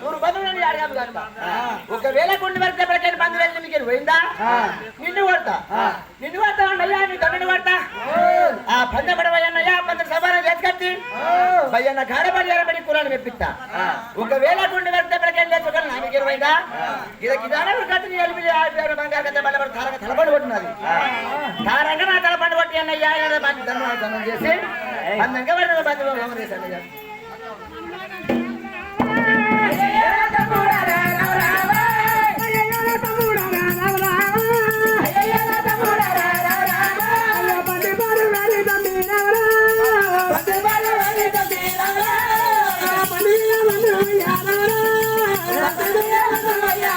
నూరు బంధువులు అడగాము ఒకవేళ కొన్ని వరకు ఎప్పటికైనా బంధువులు వెళ్ళి మీకు పోయిందా? నిన్ను కొడతా. నిన్ను కొడతా అన్నయ్య నీ తండ్రిని కొడతా ఆ పంద పడవయ్యన్నయ్య పంద సభారం చేసుకట్టి భయ్యన్న కాడపడి ఎరబడి కులాన్ని మెప్పిస్తా. ఒకవేళ కొన్ని వరకు ఎప్పటికైనా లేచుకొని నా మీకు పోయిందా? ఇది కిదాన కత్తిని ఎలిపి బంగారు కథ బల్లబడి తారక తలపడి కొట్టినది. తారక నా తలపడి కొట్టి అన్నయ్య ధన్యవాదాలు చేసి అందంగా పడిన బంధువులు అయ్యా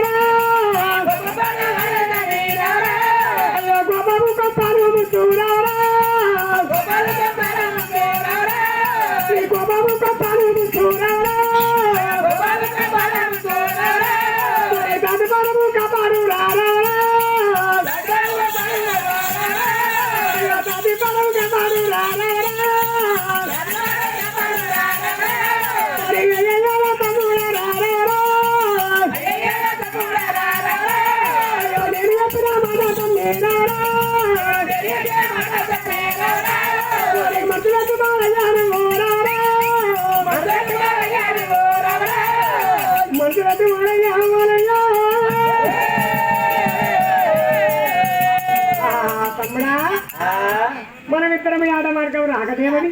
రాకదేమది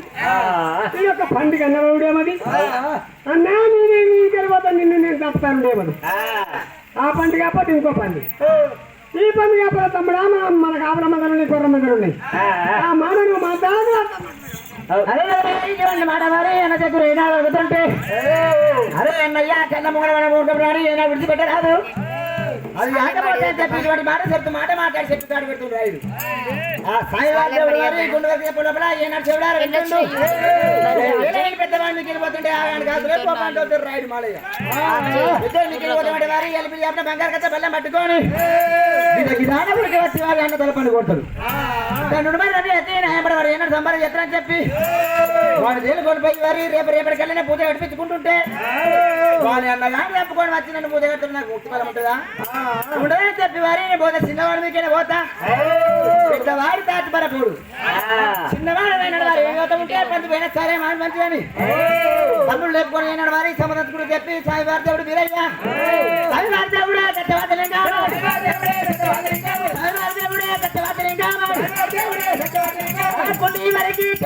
ఈ యొక్క పండుగ అన్నవుడేమది అన్నా నేను నీ తర్వాత నిన్ను నేను తప్పుతాను లేమది ఆ. పండుగ కాకపోతే ఇంకో పండుగ. ఈ పండుగ కాకపోతే తమ్ముడా మన మన కాపుల మందలు ఉన్నాయి కొర్ర మందలు ఉన్నాయి ఆ మానవుడు మా దాని అరే మాట మరి అన్న దగ్గర ఏనాడు అడుగుతుంటే? అరే అన్నయ్య చిన్న ముంగడ ఏనా విడిచిపెట్టరాదు? అది చెప్పి మాట చెప్తూ మాట మాట్లాడి చెప్తాడు పెడుతుంది రాయుడు ఆ సాయి వాళ్ళు గారు గుండు చెప్పు లోపల ఏనాడు చెవిడారు పెద్దవాడు ఆగాడు కాదు రేపు రాయుడు మాలయ్య వారి చెప్పిన బంగారు కథ బెల్లం పట్టుకొని వీళ్ళకి దానపుడికి వచ్చి వారి అన్న మరి ఎత్తే నాయబడవారు ఏనాడు సంబరం ఎత్తనని చెప్పి వాడు తేలి కొనిపోయి వారి రేపు రేపటికెళ్ళిన పూజ గడిపించుకుంటుంటే వాళ్ళు అన్నగాని చెప్పుకొని వచ్చి నన్ను పూజ కడుతుంది నాకు ముక్తి ఉంటుందా? ఉండదని చెప్పి వారి పోతే పోతా చిన్నవాడి మీకైనా పోతా? పెద్దవాడు తాటి పరపుడు చిన్నవాడు అయినాడు వారు ఏ గతం ఉంటే పంచి పోయినా సరే మన మంచిదని. తమ్ముడు లేపుకొని అయినాడు వారి సమదత్తుడు చెప్పి సాయి వారి మీరయ్యా సాయి వారి దేవుడు சட்டவாத்திரங்க கொண்டு வரைக்கும்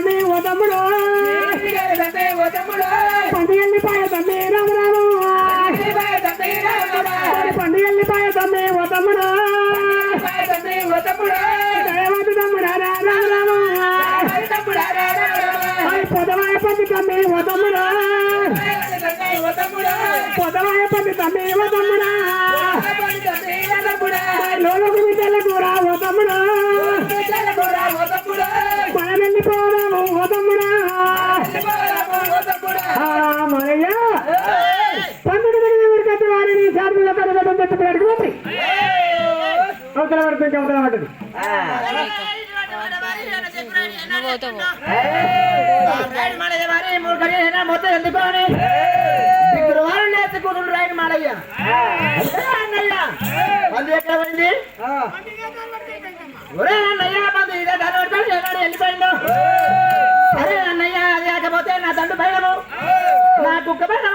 తమ్మి ఓ తమ్ముడు. పండు ఎల్లిపాయ తమ్మి రామ రామ పండు ఎల్లిపాయ తమ్మి ఓ తమ్ముడు. దయవతి తమ్ముడు రామ రామ పొదవాయ పండు అవతల పడుతుంది అవతల పడుతుంది మొత్తం ఎందుకోని శుక్రవారం నేర్చుకుంటుండ్రు ఆయన మాలయ్య అన్నయ్య మంది ఎక్కడ పోయింది ఒరే అన్నయ్య మంది ఇదే దాని పడతాడు వెళ్ళిపోయిండు సరే అన్నయ్య అది కాకపోతే నా తండ్రి పైన నా కుక్క పైన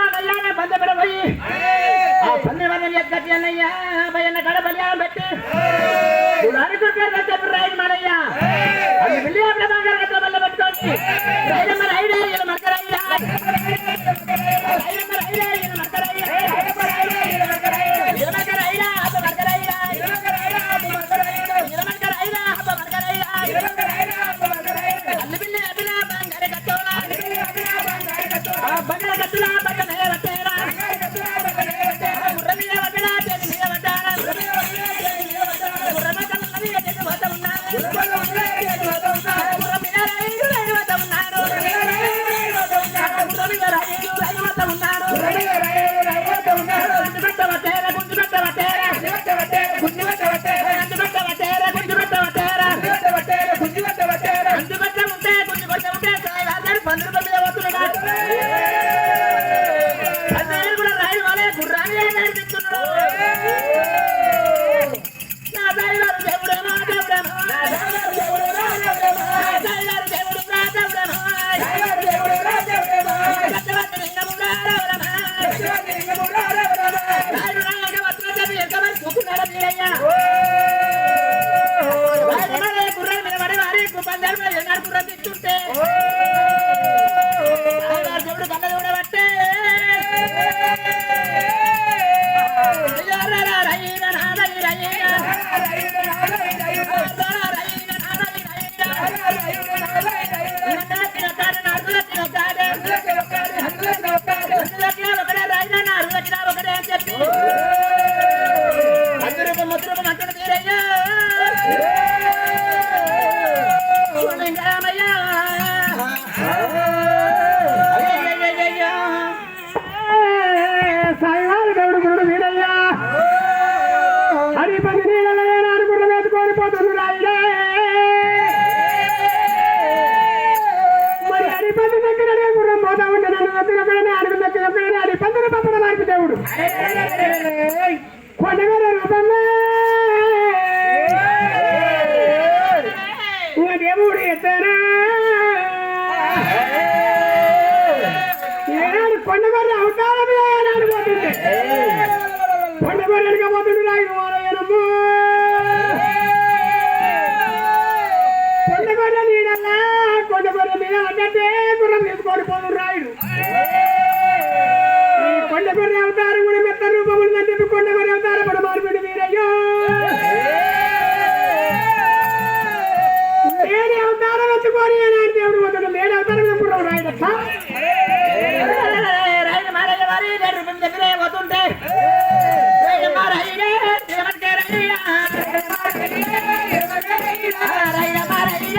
Mara, mara, mara,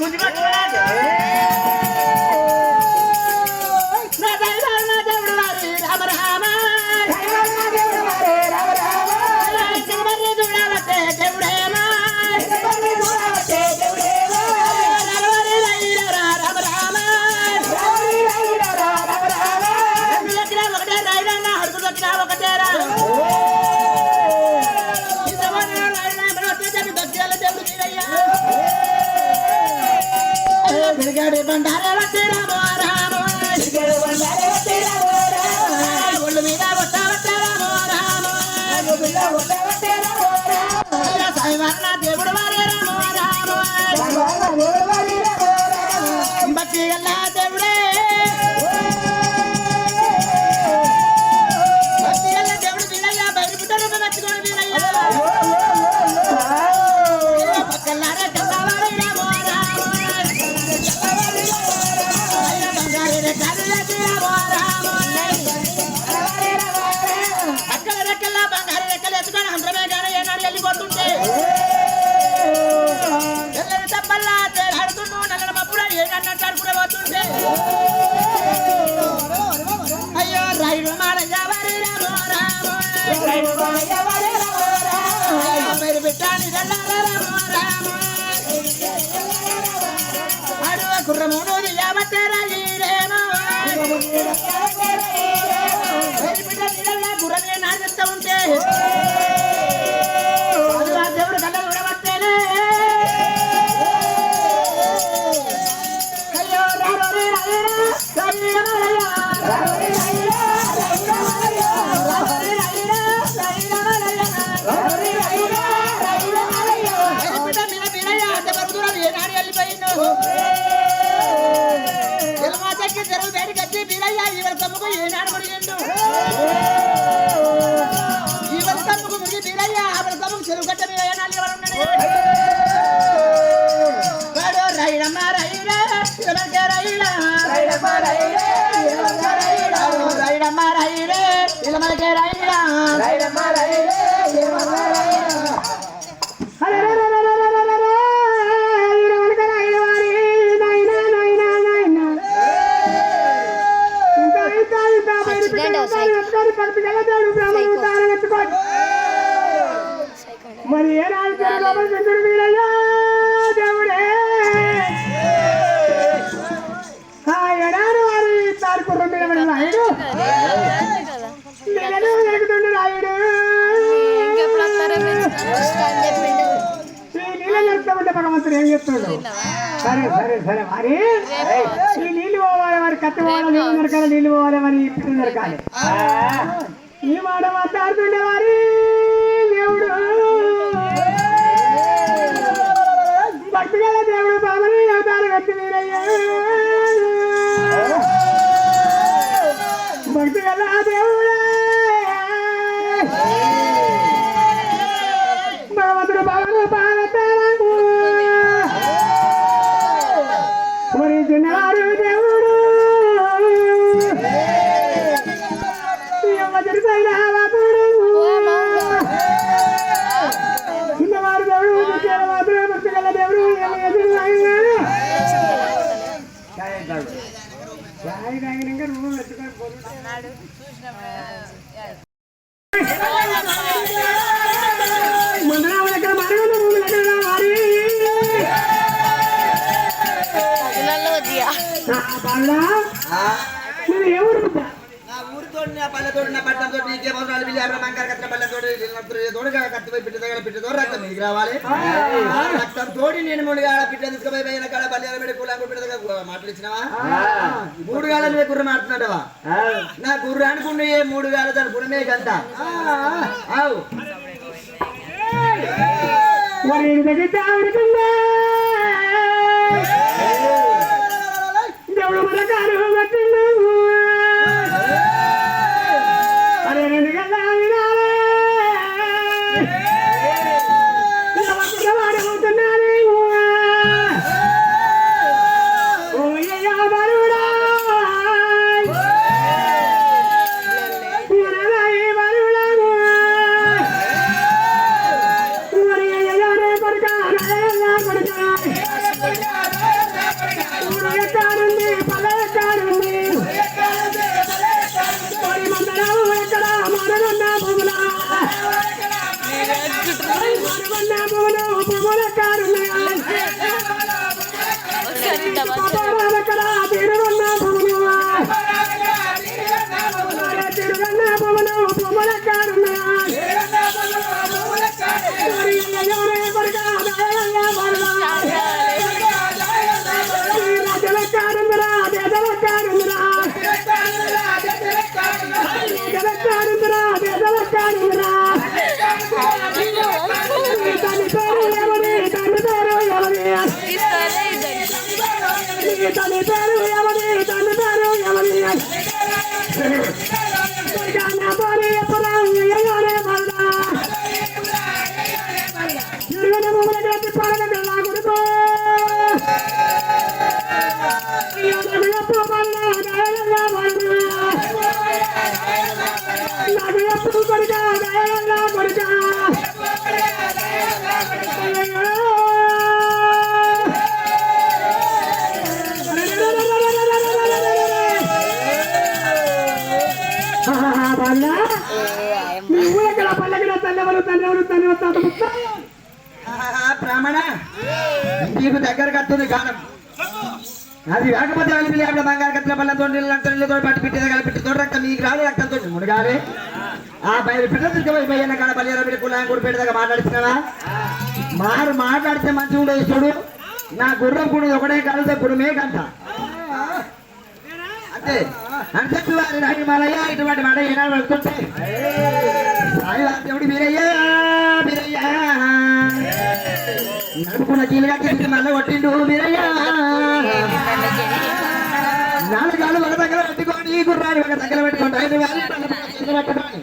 兄弟们，们！Ana అందరూ కలిపి వెళ్ళతాడు బ్రాహ్మణుడు మరి ఏ దేవుడే. ఎడారు వారి తారుకు రెండు నాయుడు. జరుగుతుండే నాయుడు. భగవంతుడు ఏం చెప్తాడు సరే సరే సరే మరి ఈ నీళ్ళు పోవాలి వారి కత్తి పోవాలి నీళ్ళు దొరకాలి నీళ్ళు పోవాలి మరి ఇప్పుడు దొరకాలి ఈ మాట మాట్లాడుతుండే వారి దేవుడు. భక్తి గల దేవుడు బాబు అవతారు కట్టి మీరయ్యా ఎవడు మన కారు బ్రాహ్మణ నీకు దగ్గర వస్తుంది గానం అది వేకపోతే వెళ్ళి లేకుండా బంగారు కత్తిల పళ్ళతో నీళ్ళతో పట్టి పెట్టి కలిపి తోడు రక్తం నీకు రక్తం రక్తంతో మునిగాలే. ఆ బయలు పెట్టిన కాడ పల్లెల పెట్టి కులాయం కూడా పెట్టేదాకా మాట్లాడుతున్నావా? మారు మాట్లాడితే మంచి ఉండదు చూడు. నా గుర్రం కూడా ఒకటే కలిస్తే గుర్రమే కంట అంతే. అంతటి వారి రాని మలయ ఇటువంటి మాట ఈనాడు వెళ్తుంటే దేవుడు మీరయ్యా మీరయ్యా. నడుపుకున్న జీలుగా చెప్పి మళ్ళీ కొట్టిండు మీరయ్యా. నాలుగాలు ఒక దగ్గర పెట్టుకోండి ఈ గుర్రాన్ని ఒక దగ్గర పెట్టుకోండి. ఐదు వారి మళ్ళీ పెట్టుకోండి.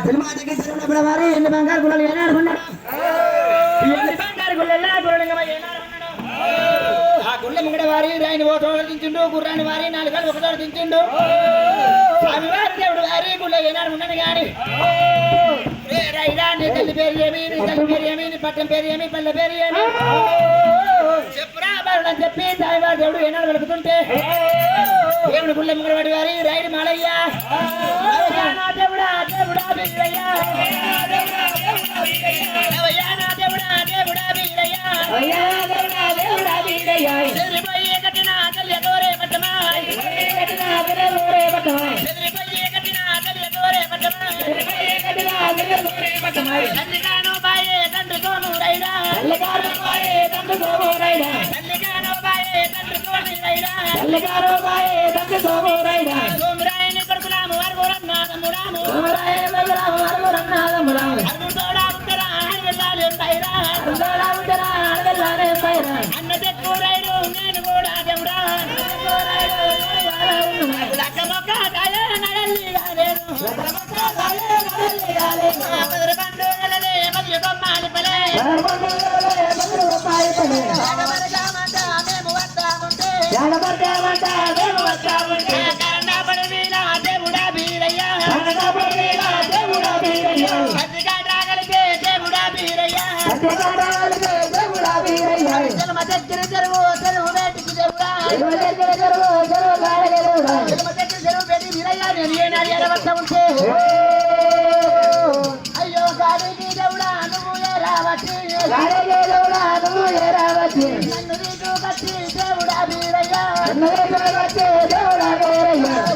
తిరుమాతకి శరణప్పుడు వారి ఎన్ని బంగారు గుళ్ళు ఏనాడుకున్నాడు ఎన్ని బంగారు గుళ్ళెల్లా గురులింగమ ఏనాడుకున్నాడు ఆ గుళ్ళ ముంగడ వారి రాయిని ఓ తోడ దించిండు గుర్రాని వారి నాలుగు ఒక తోడ దించిండు స్వామి వారి దేవుడు వారి గుళ్ళ ఏనాడు ఉన్నాడు రాయిరా నీ తల్లి పేరు ఏమి నీ తల్లి పేరు ఏమి నీ పట్టం పేరు ఏమి పల్లె పేరు ఏమి చెప్పురా బాలుడు అని చెప్పి స్వామి వారి దేవుడు ఏనాడు వెలుగుతుంటే దేవుడు గుళ్ళ ముంగడ వాడి వారి రాయిని మాలయ్య నా దేవుడా దేవుడా వీరయ్య అవయ్యా నా దేవుడా దేవుడా వీరయ్య తల్లిగాను బాయే తండ్రి తోను రైరా తల్లిగాను బాయే తండ్రి తోను రైరా సోమరాయని వరగురన్న తమ్ముడాము అరుడు తోడా ఉత్తరా అన్న కూడా మధుర బొమ్మాలి పలే దేవుడా జన్మ దగ్గర చెరువు వేటి బీరయ్యా నేను ఏనాడు ఎడవస్తా ఉంటే అయ్యో దేవుడా నువ్వు నన్ను నీకు కట్టి దేవుడా బీరయ్యా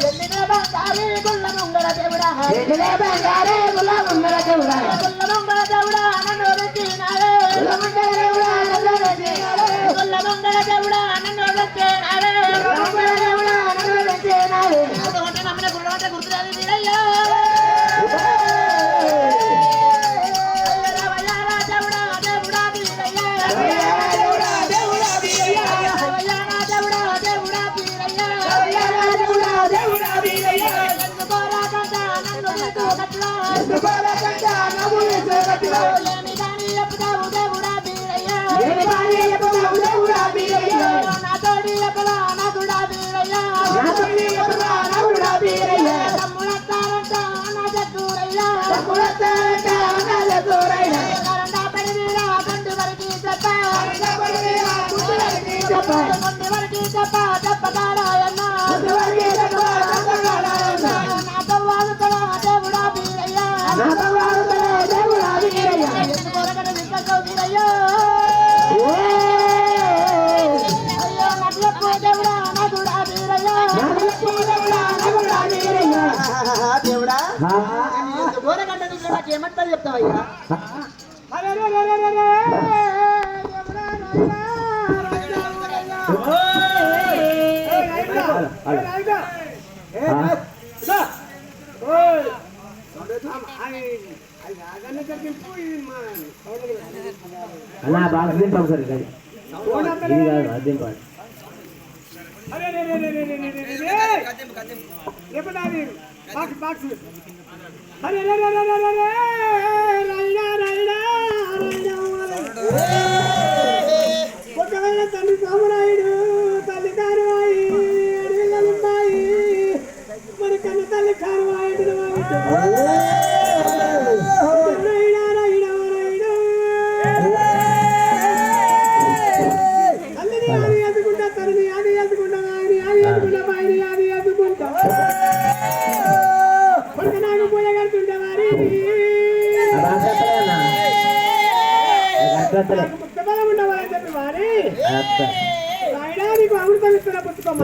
ఎల్లిన బంగారి దేవుడా దేవుడా నన్ను ఏమంటారు చెప్తావయ్యా అన్నా బాగా దింపాం సార్ ఇది ఇది కాదు అది దింపాలి ఒకవేళ తల్లి వారి రాయడానికి అమృతం ఇస్తున్న పుస్తకం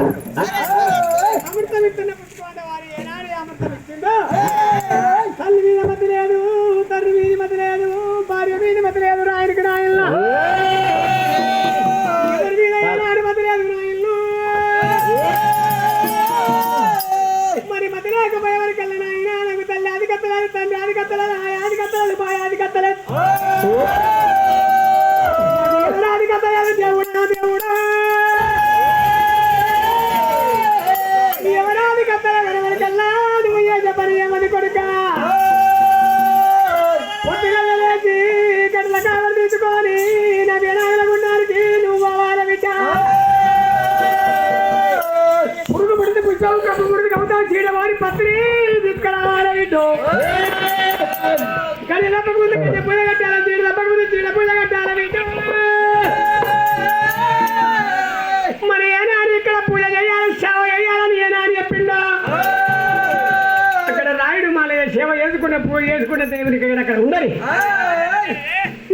చేసుకున్న దేవునికి అక్కడ ఉండని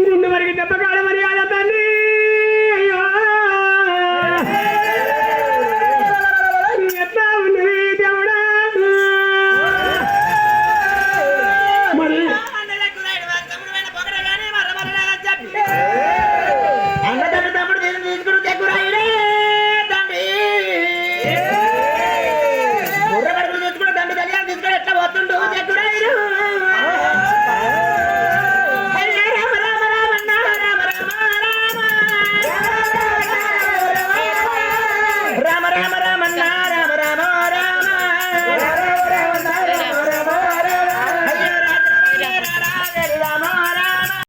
నిన్ను వరకు కాదా తండ్రి